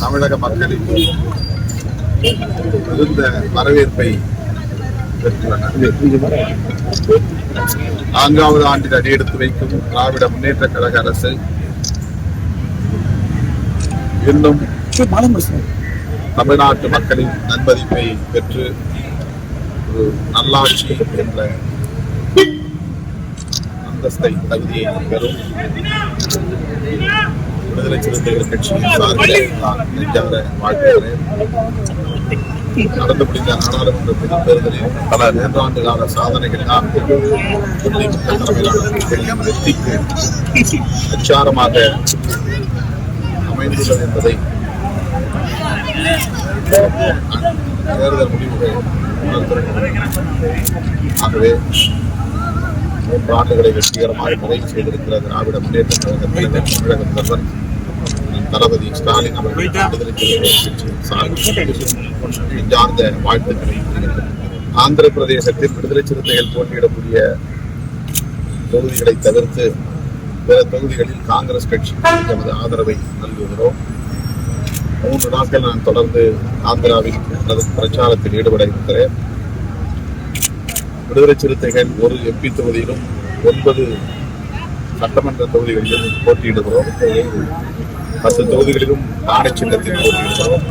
தமிழக மக்களுக்கு மிகுந்த வரவேற்பை பெற்றுள்ளனர் நான்காவது ஆண்டில் அடியெடுத்து வைக்கும் திராவிட முன்னேற்ற கழக அரசு இன்னும் தமிழ்நாட்டு மக்களின் நன்மதிப்பை பெற்று ஒரு நல்லாட்சி என்ற அந்தஸ்தை தகுதியை பெறும். விடுதலை சிறுத்தைகள் கட்சியின் சார்பில் நான் நெஞ்சார வாழ்த்துகிறேன் நடந்து முடிந்த நாடாளுமன்ற பொதுத் தேர்தலில் பல நூற்றாண்டு கால சாதனைகளால் திமுக தலைமையிலான வெற்றிக்கு பிரச்சாரமாக அமைந்துள்ளது என்பதை தேர்தல் முடிவுகள் ஆகவே மூன்று ஆண்டுகளை வெற்றிகரமாக நிறைவு செய்திருக்கிற திராவிட முன்னேற்ற கழக தமிழக முதல்வர் தளபதி ஸ்டாலின் அவர்கள் நெஞ்சார்ந்த வாழ்த்துக்களை. ஆந்திர பிரதேசத்தில் விடுதலை சிறுத்தைகள் போட்டியிடக்கூடிய தொகுதிகளை தவிர்த்து பிற தொகுதிகளில் காங்கிரஸ் கட்சிக்கு தமது ஆதரவை நல்குகிறோம். மூன்று நாட்கள் நான் தொடர்ந்து ஆந்திராவில் எனது பிரச்சாரத்தில் ஈடுபட இருக்கிறேன். விடுதலை சிறுத்தைகள் ஒரு எம்பி தொகுதியிலும் ஒன்பது சட்டமன்ற தொகுதிகளிலும் போட்டியிடுகிறோம். பத்து தொகுதிகளிலும் தானே சின்னத்தில் போட்டியிடுகிறோம்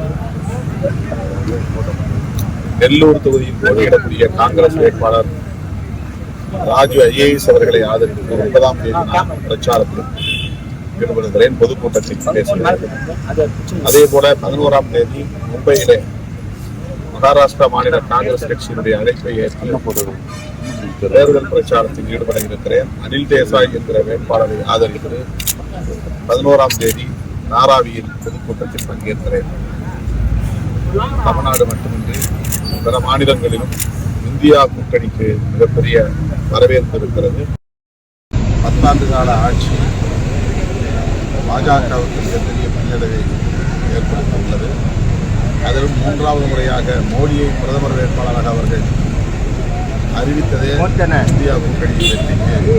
நெல்லூர் தொகுதியில் போட்டியிடக்கூடிய காங்கிரஸ் வேட்பாளர் ராஜு ஐஏஎஸ் அவர்களை ஆதரித்து ஒன்பதாம் தேதி நான் பிரச்சாரத்தில் ஈடுபடுகிறேன் பொதுக்கூட்டத்தில் பேசுகிறேன் அதே போல பதினோராம் தேதி மும்பையிலே மகாராஷ்டிரா மாநில காங்கிரஸ் கட்சியினுடைய அழைப்பை ஏற்று தேர்தல் பிரச்சாரத்தில் ஈடுபட இருக்கிறேன். அனில் தேசாய் என்கிற வேட்பாளரை ஆதரித்து பதினோராம் தேதி நாராவியில் பொதுக்கூட்டத்தில் பங்கேற்கிறேன். தமிழ்நாடு மட்டுமின்றி பிற மாநிலங்களிலும் இந்தியா கூட்டணிக்கு மிகப்பெரிய வரவேற்பு இருக்கிறது. பத்தாண்டு கால ஆட்சி பாஜகவுக்கு மிகப்பெரிய பின்னடைவை ஏற்படுத்த உள்ளது அதிலும் மூன்றாவது முறையாக மோடியை பிரதமர் வேட்பாளராக அவர்கள் அறிவித்ததே இந்தியா கூட்டணி வெற்றிக்கு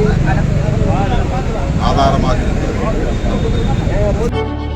ஆதாரமாக இருக்கிறது. 我。